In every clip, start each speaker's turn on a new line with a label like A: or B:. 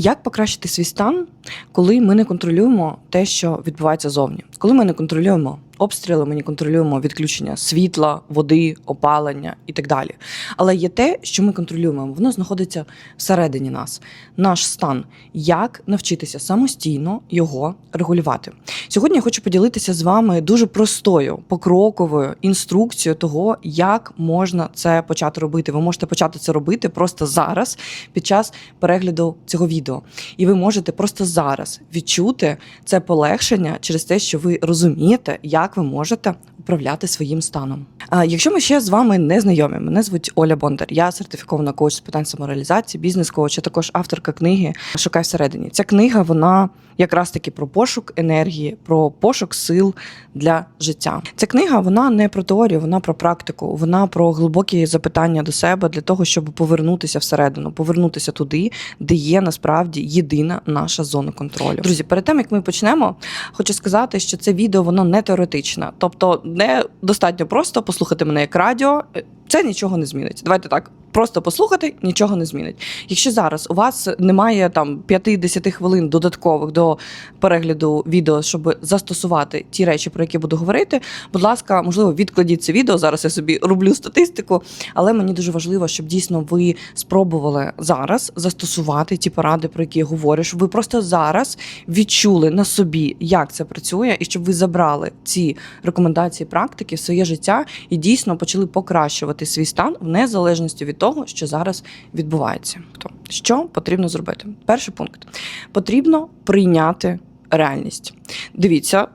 A: Як покращити свій стан, коли ми не контролюємо те, що відбувається зовні? Коли ми не контролюємо обстріли, ми не контролюємо відключення світла, води, опалення і так далі. Але є те, що ми контролюємо, воно знаходиться всередині нас, наш стан. Як навчитися самостійно його регулювати? Сьогодні я хочу поділитися з вами дуже простою покроковою інструкцією того, як можна це почати робити. Ви можете почати це робити просто зараз, під час перегляду цього відео. І ви можете просто зараз відчути це полегшення через те, що ви розумієте, як ви можете управляти своїм станом. А якщо ми ще з вами не знайомі, мене звуть Оля Бондар. Я сертифікована коуч з питань самореалізації, бізнес-коуч, а також авторка книги Шукай всередині. Ця книга вона якраз таки про пошук енергії, про пошук сил для життя. Ця книга вона не про теорію, вона про практику, вона про глибокі запитання до себе для того, щоб повернутися всередину, повернутися туди, де є насправді єдина наша зона контролю. Друзі, перед тим як ми почнемо, хочу сказати, що це відео воно не теоретичне, тобто не достатньо просто послухати мене як радіо. Це нічого не змінить. Давайте так. Просто послухати нічого не змінить. Якщо зараз у вас немає там 5-10 хвилин додаткових до перегляду відео, щоб застосувати ті речі, про які буду говорити, будь ласка, можливо, відкладіть це відео. Зараз я собі роблю статистику, але мені дуже важливо, щоб дійсно ви спробували зараз застосувати ті поради, про які я говорю, щоб ви просто зараз відчули на собі, як це працює, і щоб ви забрали ці рекомендації практики в своє життя і дійсно почали покращувати свій стан в незалежності від того, що зараз відбувається. То що потрібно зробити? Перший пункт потрібно прийняти реальність. Дивіться.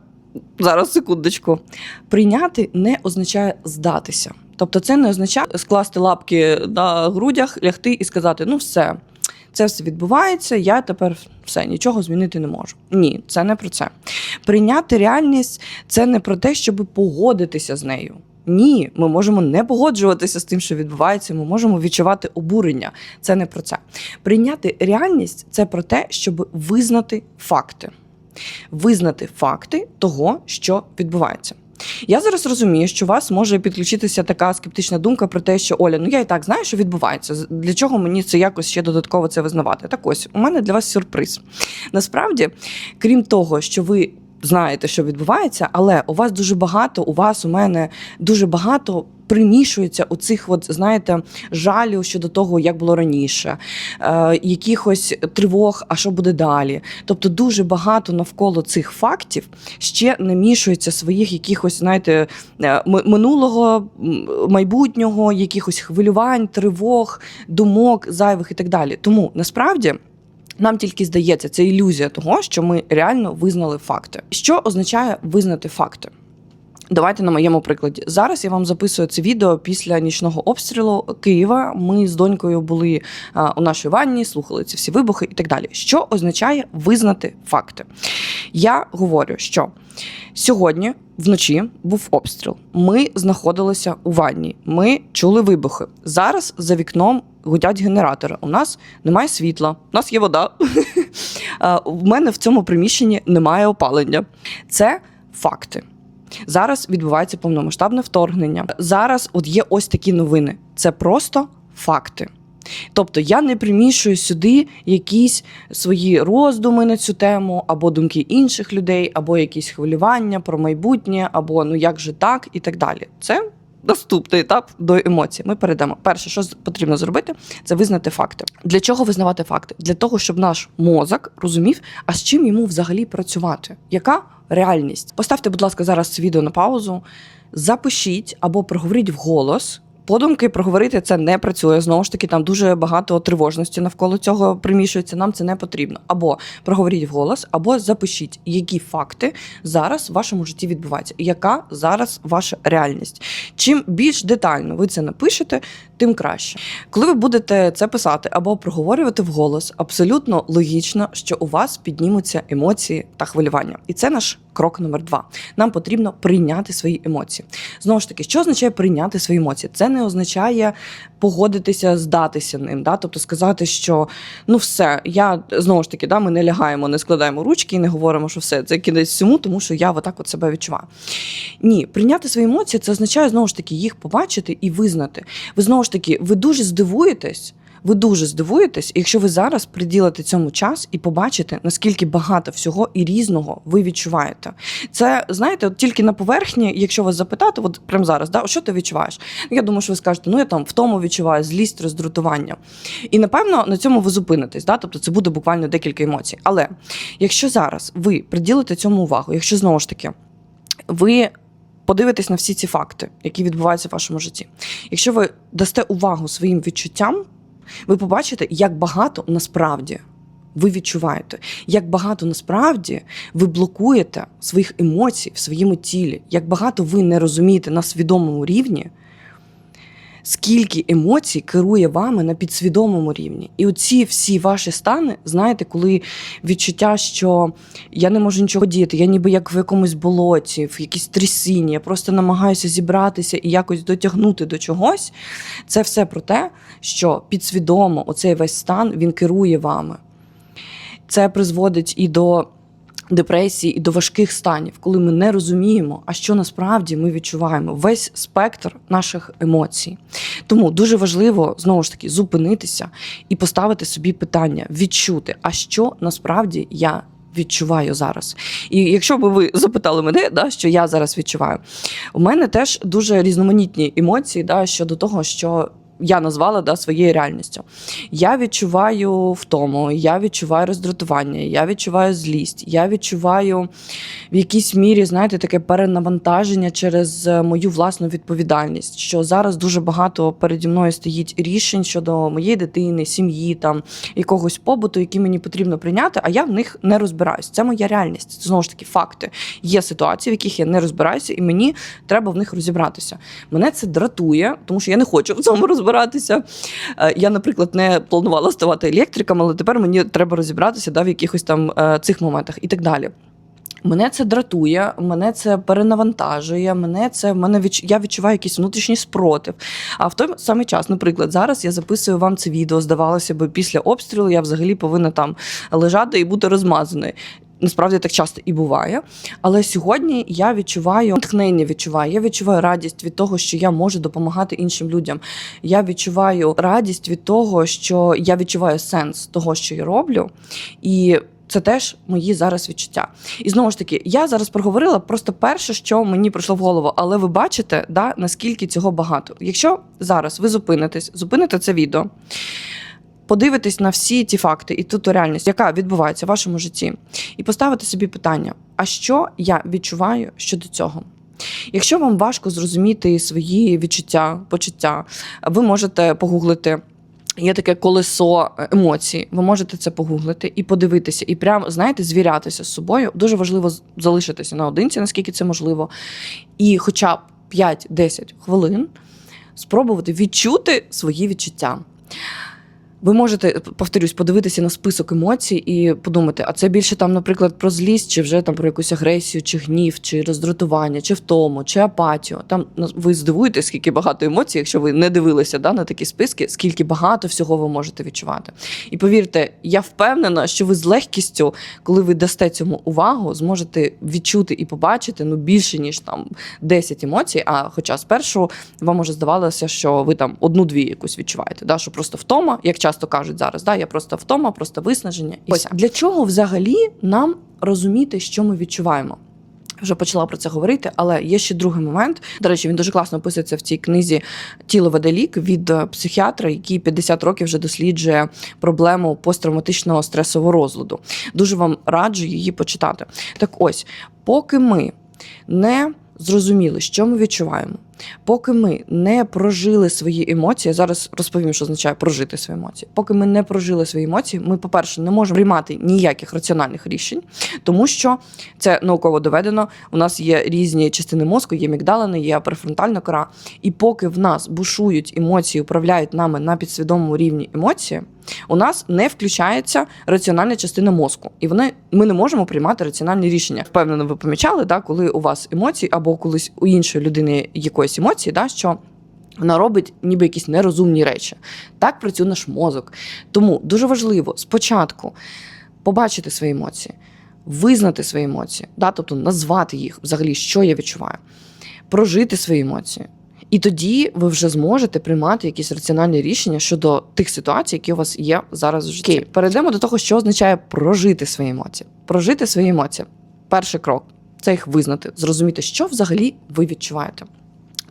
A: Зараз секундочку. Прийняти не означає здатися. Тобто, це не означає скласти лапки на грудях, лягти і сказати: ну все, це все відбувається, я тепер все нічого змінити не можу. Ні, це не про це. Прийняти реальність це не про те, щоб погодитися з нею. Ні, ми можемо не погоджуватися з тим, що відбувається. Ми можемо відчувати обурення. Це не про це. Прийняти реальність це про те, щоб визнати факти, визнати факти того, що відбувається. Я зараз розумію, що у вас може підключитися така скептична думка про те, що Оля, ну я і так знаю, що відбувається. Для чого мені це якось ще додатково це визнавати? Так ось у мене для вас сюрприз. Насправді, крім того, що ви знаєте, що відбувається, але у вас дуже багато, у вас, у мене дуже багато. Примішується у цих, от знаєте, жалю щодо того, як було раніше, е, якихось тривог, а що буде далі. Тобто, дуже багато навколо цих фактів ще намішується своїх якихось, знаєте, е, минулого, майбутнього, якихось хвилювань, тривог, думок, зайвих і так далі. Тому насправді. Нам тільки здається, це ілюзія того, що ми реально визнали факти. Що означає визнати факти? Давайте на моєму прикладі. Зараз я вам записую це відео після нічного обстрілу Києва. Ми з донькою були у нашій ванні, слухали ці всі вибухи і так далі. Що означає визнати факти? Я говорю, що сьогодні вночі був обстріл. Ми знаходилися у ванні, ми чули вибухи. Зараз за вікном гудять генератори. У нас немає світла, у нас є вода. У мене в цьому приміщенні немає опалення. Це факти. Зараз відбувається повномасштабне вторгнення. Зараз от є ось такі новини. Це просто факти. Тобто я не примішую сюди якісь свої роздуми на цю тему, або думки інших людей, або якісь хвилювання про майбутнє, або ну як же так, і так далі. Це наступний етап до емоцій. Ми перейдемо. Перше, що потрібно зробити, це визнати факти. Для чого визнавати факти? Для того, щоб наш мозок розумів, а з чим йому взагалі працювати. Яка реальність? Поставте, будь ласка, зараз це відео на паузу, запишіть або проговоріть вголос. Подумки проговорити це не працює. Знову ж таки, там дуже багато тривожності навколо цього примішується. Нам це не потрібно. Або проговоріть вголос, або запишіть, які факти зараз в вашому житті відбуваються, яка зараз ваша реальність. Чим більш детально ви це напишете, тим краще. Коли ви будете це писати або проговорювати вголос, абсолютно логічно, що у вас піднімуться емоції та хвилювання. І це наш крок номер два. Нам потрібно прийняти свої емоції. Знову ж таки, що означає прийняти свої емоції? Це не означає погодитися, здатися ним. Да? Тобто сказати, що ну все, я знову ж таки, да, ми не лягаємо, не складаємо ручки і не говоримо, що все, це кінець всьому, тому що я отак от себе відчуваю. Ні, прийняти свої емоції це означає знову ж таки їх побачити і визнати. Ви знову ж ви дуже здивуєтесь. Ви дуже здивуєтесь, якщо ви зараз приділите цьому час і побачите, наскільки багато всього і різного ви відчуваєте. Це знаєте, от тільки на поверхні, якщо вас запитати, от прямо зараз, да, що ти відчуваєш? Я думаю, що ви скажете, ну я там втому відчуваю, злість, роздратування. І напевно на цьому ви зупинитесь. Да? Тобто це буде буквально декілька емоцій. Але якщо зараз ви приділите цьому увагу, якщо знову ж таки ви подивитесь на всі ці факти, які відбуваються в вашому житті. Якщо ви дасте увагу своїм відчуттям, ви побачите, як багато насправді ви відчуваєте, як багато насправді ви блокуєте своїх емоцій в своєму тілі, як багато ви не розумієте на свідомому рівні. Скільки емоцій керує вами на підсвідомому рівні, і оці всі ваші стани, знаєте, коли відчуття, що я не можу нічого діяти, я ніби як в якомусь болоті, в якійсь трясині, я просто намагаюся зібратися і якось дотягнути до чогось. Це все про те, що підсвідомо оцей весь стан він керує вами. Це призводить і до депресії, і до важких станів, коли ми не розуміємо, а що насправді ми відчуваємо весь спектр наших емоцій. Тому дуже важливо знову ж таки зупинитися і поставити собі питання, відчути, а що насправді я. Відчуваю зараз. І якщо б ви запитали мене, да, що я зараз відчуваю, у мене теж дуже різноманітні емоції да, щодо того, що я назвала да, своєю реальністю. Я відчуваю втому, я відчуваю роздратування, я відчуваю злість, я відчуваю в якійсь мірі, знаєте, таке перенавантаження через е, мою власну відповідальність. Що зараз дуже багато переді мною стоїть рішень щодо моєї дитини, сім'ї, там якогось побуту, які мені потрібно прийняти, а я в них не розбираюсь. Це моя реальність. Це знову ж таки факти. Є ситуації, в яких я не розбираюся, і мені треба в них розібратися. Мене це дратує, тому що я не хочу в цьому розбиратися. Е, Я, наприклад, не планувала ставати електриком, але тепер мені треба розібратися да, в якихось там е, цих моментах і так далі. Мене це дратує, мене це перенавантажує, мене це в мене відч... я відчуваю якийсь внутрішній спротив. А в той самий час, наприклад, зараз я записую вам це відео. Здавалося б, після обстрілу я взагалі повинна там лежати і бути розмазаною. Насправді так часто і буває. Але сьогодні я відчуваю натхнення відчуваю. Я відчуваю радість від того, що я можу допомагати іншим людям. Я відчуваю радість від того, що я відчуваю сенс того, що я роблю. І це теж мої зараз відчуття. І знову ж таки, я зараз проговорила просто перше, що мені прийшло в голову, але ви бачите, да, наскільки цього багато. Якщо зараз ви зупинитесь, зупините це відео, подивитесь на всі ті факти і ту реальність, яка відбувається в вашому житті, і поставити собі питання: а що я відчуваю щодо цього? Якщо вам важко зрозуміти свої відчуття, почуття, ви можете погуглити. Є таке колесо емоцій. Ви можете це погуглити і подивитися, і прямо знаєте, звірятися з собою. Дуже важливо залишитися наодинці, наскільки це можливо, і хоча б 5-10 хвилин спробувати відчути свої відчуття. Ви можете, повторюсь, подивитися на список емоцій і подумати, а це більше там, наприклад, про злість, чи вже там про якусь агресію, чи гнів, чи роздратування, чи втому, чи апатію. Там ви здивуєтесь, скільки багато емоцій, якщо ви не дивилися да, на такі списки, скільки багато всього ви можете відчувати. І повірте, я впевнена, що ви з легкістю, коли ви дасте цьому увагу, зможете відчути і побачити ну більше ніж там 10 емоцій. А хоча спершу вам може здавалося, що ви там одну-дві якусь відчуваєте, да, що просто втома, як часто кажуть зараз, да, я просто втома, просто виснаження. І Ось для чого взагалі нам розуміти, що ми відчуваємо? Вже почала про це говорити, але є ще другий момент. До речі, він дуже класно описується в цій книзі Тіло веде лік від е, психіатра, який 50 років вже досліджує проблему посттравматичного стресового розладу. Дуже вам раджу її почитати. Так ось, поки ми не зрозуміли, що ми відчуваємо, поки ми не прожили свої емоції, я зараз розповім, що означає прожити свої емоції. Поки ми не прожили свої емоції, ми, по-перше, не можемо приймати ніяких раціональних рішень, тому що це науково доведено. У нас є різні частини мозку, є мігдалини, є префронтальна кора. І поки в нас бушують емоції, управляють нами на підсвідомому рівні емоції, у нас не включається раціональна частина мозку, і вони ми не можемо приймати раціональні рішення. Впевнено, ви помічали, да, коли у вас емоції або колись у іншої людини якоїсь емоції, да, що вона робить ніби якісь нерозумні речі. Так працює наш мозок. Тому дуже важливо спочатку побачити свої емоції, визнати свої емоції, да, тобто назвати їх взагалі, що я відчуваю, прожити свої емоції. І тоді ви вже зможете приймати якісь раціональні рішення щодо тих ситуацій, які у вас є зараз в житті. Окей, перейдемо до того, що означає прожити свої емоції. Прожити свої емоції. Перший крок це їх визнати, зрозуміти, що взагалі ви відчуваєте.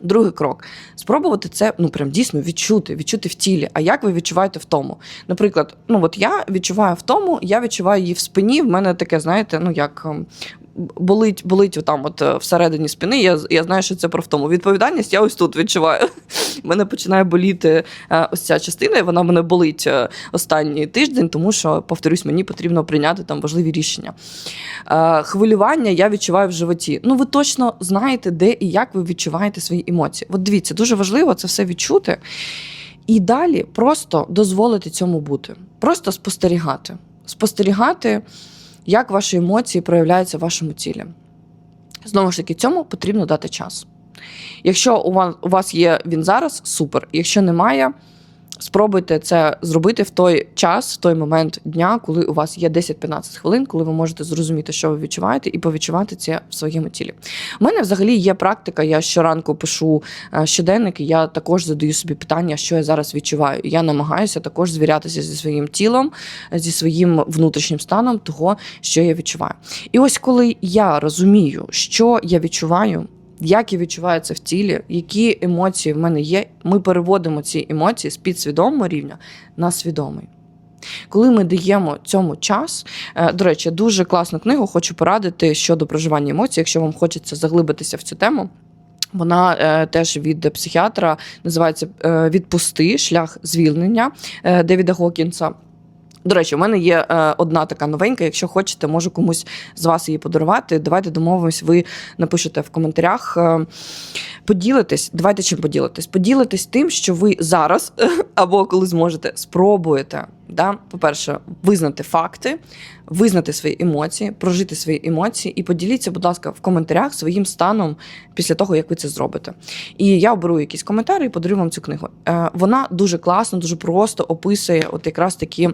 A: Другий крок спробувати це ну прям дійсно відчути, відчути в тілі. А як ви відчуваєте в тому? Наприклад, ну от я відчуваю в тому, я відчуваю її в спині. В мене таке, знаєте, ну як ем, болить, болить отам, от е, всередині спини. Я я знаю, що це про втому. Відповідальність я ось тут відчуваю. Мене починає боліти е, ось ця частина, і вона мене болить е, останній тиждень, тому що, повторюсь, мені потрібно прийняти там важливі рішення. Хвилювання я відчуваю в животі. Ну, ви точно знаєте, де і як ви відчуваєте свої емоції. От дивіться, дуже важливо це все відчути. І далі просто дозволити цьому бути, просто спостерігати. Спостерігати як ваші емоції проявляються в вашому тілі. Знову ж таки, цьому потрібно дати час. Якщо у вас є він зараз, супер. Якщо немає, спробуйте це зробити в той час, в той момент дня, коли у вас є 10-15 хвилин, коли ви можете зрозуміти, що ви відчуваєте, і повідчувати це в своєму тілі. У мене взагалі є практика. Я щоранку пишу е, щоденник, і я також задаю собі питання, що я зараз відчуваю. Я намагаюся також звірятися зі своїм тілом, зі своїм внутрішнім станом, того, що я відчуваю. І ось коли я розумію, що я відчуваю як я відчуваю це в тілі, які емоції в мене є. Ми переводимо ці емоції з підсвідомого рівня на свідомий. Коли ми даємо цьому час, е, до речі, дуже класну книгу хочу порадити щодо проживання емоцій, якщо вам хочеться заглибитися в цю тему. Вона е, теж від психіатра називається е, Відпусти шлях звільнення е, Девіда Гокінса. До речі, у мене є е, одна така новенька. Якщо хочете, можу комусь з вас її подарувати. Давайте домовимось, ви напишете в коментарях. Е, поділитесь, давайте чим поділитесь. Поділитесь тим, що ви зараз або коли зможете, спробуєте. Да? По-перше, визнати факти, визнати свої емоції, прожити свої емоції і поділіться, будь ласка, в коментарях своїм станом після того, як ви це зробите. І я оберу якісь коментарі і подарую вам цю книгу. Е, Вона дуже класно, дуже просто описує, от якраз таки,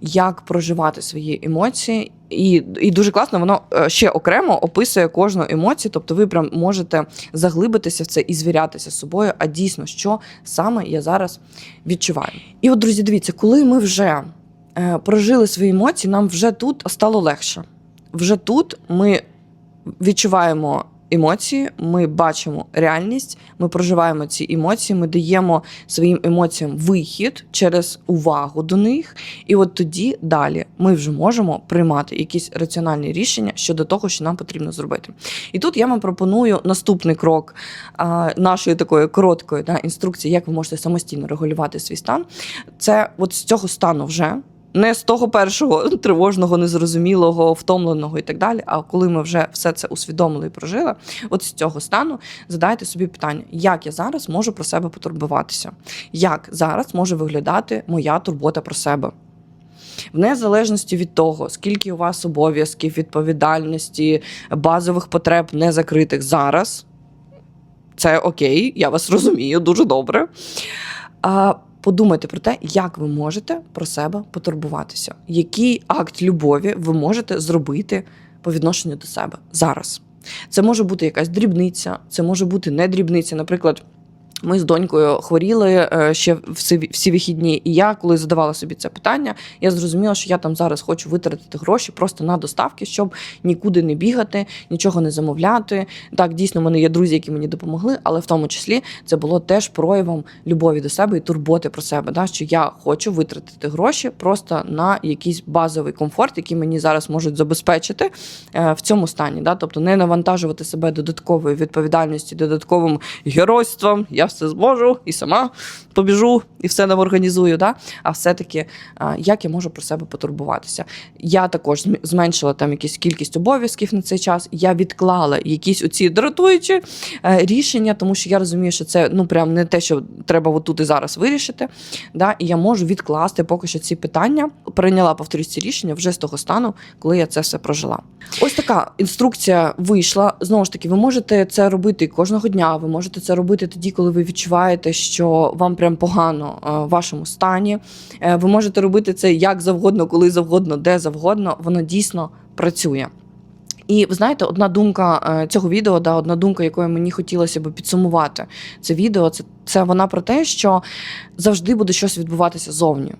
A: як проживати свої емоції. І і дуже класно, воно е, ще окремо описує кожну емоцію, тобто ви прям можете заглибитися в це і звірятися з собою. А дійсно, що саме я зараз відчуваю. І от, друзі, дивіться, коли ми вже е, прожили свої емоції, нам вже тут стало легше. Вже тут ми відчуваємо емоції, ми бачимо реальність, ми проживаємо ці емоції, ми даємо своїм емоціям вихід через увагу до них. І от тоді далі ми вже можемо приймати якісь раціональні рішення щодо того, що нам потрібно зробити. І тут я вам пропоную наступний крок а, нашої такої короткої да, інструкції, як ви можете самостійно регулювати свій стан. Це от з цього стану вже не з того першого тривожного, незрозумілого, втомленого і так далі. А коли ми вже все це усвідомили і прожили, от з цього стану задайте собі питання, як я зараз можу про себе потурбуватися, як зараз може виглядати моя турбота про себе. В незалежності від того, скільки у вас обов'язків, відповідальності, базових потреб не закритих зараз, це окей, я вас розумію дуже добре. Подумайте про те, як ви можете про себе потурбуватися, який акт любові ви можете зробити по відношенню до себе зараз. Це може бути якась дрібниця, це може бути не дрібниця. Наприклад, ми з донькою хворіли е, ще всі вихідні, і я, коли задавала собі це питання, я зрозуміла, що я там зараз хочу витратити гроші просто на доставки, щоб нікуди не бігати, нічого не замовляти. Так, дійсно, в мене є друзі, які мені допомогли, але в тому числі це було теж проявом любові до себе і турботи про себе. Да, Що я хочу витратити гроші просто на якийсь базовий комфорт, який мені зараз можуть забезпечити е, в цьому стані. Да? Тобто не навантажувати себе додатковою відповідальністю, додатковим геройством. Я все зможу і сама побіжу і все нам організую. Да? А все-таки, як я можу про себе потурбуватися? Я також зменшила там якісь кількість обов'язків на цей час. Я відклала якісь оці дратуючі е, рішення, тому що я розумію, що це ну прям не те, що треба отут і зараз вирішити. Да? І я можу відкласти поки що ці питання. Прийняла повторюсь, ці рішення вже з того стану, коли я це все прожила. Ось така інструкція вийшла. Знову ж таки, ви можете це робити кожного дня. Ви можете це робити тоді, коли ви відчуваєте, що вам прям погано е, в вашому стані. Е, ви можете робити це як завгодно, коли завгодно, де завгодно. Воно дійсно працює. І ви знаєте, одна думка е, цього відео, да, одна думка, якою мені хотілося б підсумувати це відео, це, це вона про те, що завжди буде щось відбуватися зовні.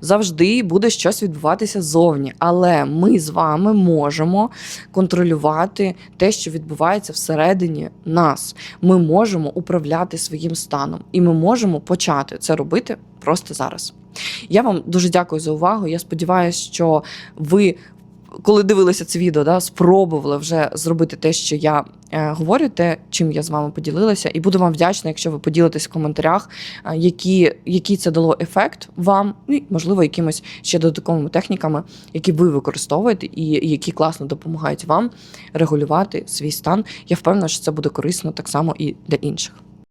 A: Завжди буде щось відбуватися зовні, але ми з вами можемо контролювати те, що відбувається всередині нас. Ми можемо управляти своїм станом, і ми можемо почати це робити просто зараз. Я вам дуже дякую за увагу. Я сподіваюся, що ви. Коли дивилися це відео, да, спробували вже зробити те, що я е, говорю, те, чим я з вами поділилася, і буду вам вдячна, якщо ви поділитесь в коментарях, е, які, який це дало ефект вам, ну, і, можливо, якимось ще додатковими техніками, які ви використовуєте, і які класно допомагають вам регулювати свій стан. Я впевнена, що це буде корисно так само і для інших.